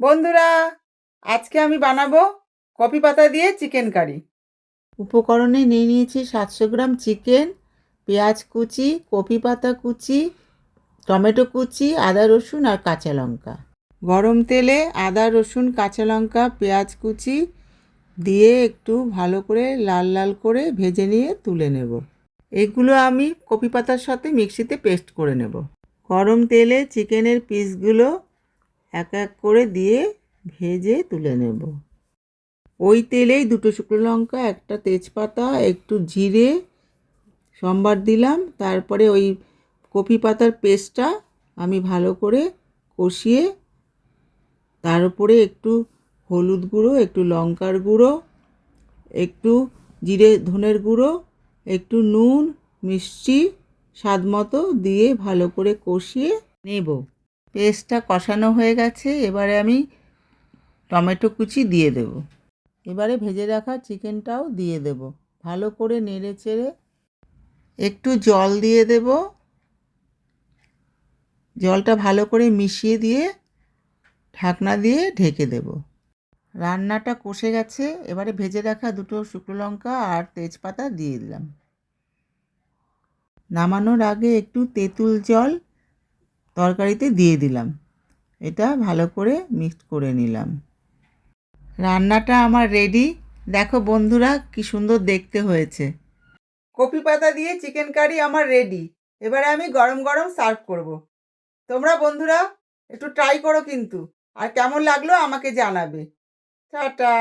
বন্ধুরা, আজকে আমি বানাবো কপি পাতা দিয়ে চিকেন কারি। উপকরণে নিয়ে নিয়েছি সাতশো গ্রাম চিকেন, পেঁয়াজ কুচি, কপি পাতা কুচি, টমেটো কুচি, আদা রসুন আর কাঁচা লঙ্কা। গরম তেলে আদা, রসুন, কাঁচা লঙ্কা, পেঁয়াজ কুচি দিয়ে একটু ভালো করে লাল লাল করে ভেজে নিয়ে তুলে নেব। এগুলো আমি কপি পাতার সাথে মিক্সিতে পেস্ট করে নেব। গরম তেলে চিকেনের পিসগুলো এক এক করে দিয়ে ভেজে তুলে নেব। ওই তেলেই দুটো শুকনো লঙ্কা, একটা তেজপাতা, একটু জিরে, সম্বার দিলাম। তারপরে ওই কপি পাতার পেস্টটা আমি ভালো করে কষিয়ে, তার উপরে একটু হলুদ গুঁড়ো, একটু লঙ্কার গুঁড়ো, একটু জিরে, ধনের গুঁড়ো, একটু নুন, মিষ্টি, স্বাদ মতো দিয়ে ভালো করে কষিয়ে নেব। পেস্টটা কষানো হয়ে গেছে, এবারে আমি টমেটো কুচি দিয়ে দেব। এবারে ভেজে রাখা চিকেনটাও দিয়ে দেব। ভালো করে নেড়ে চেড়ে একটু জল দিয়ে দেব। জলটা ভালো করে মিশিয়ে দিয়ে ঢাকনা দিয়ে ঢেকে দেব। রান্নাটা কষে গেছে, এবারে ভেজে রাখা দুটো শুকনো লঙ্কা আর তেজপাতা দিয়ে দিলাম। নামানোর আগে একটু তেঁতুল জল তরকারিতে দিয়ে দিলাম। এটা ভালো করে মিক্সড করে নিলাম। রান্নাটা আমার রেডি দেখো বন্ধুরা, কি সুন্দর দেখতে হয়েছে। কপি পাতা দিয়ে চিকেন কারি আমার রেডি এবারে আমি গরম গরম সার্ভ করব। তোমরা বন্ধুরা, একটু ট্রাই করো কিন্তু। আর কেমন লাগল আমাকে জানাবে। টাটা!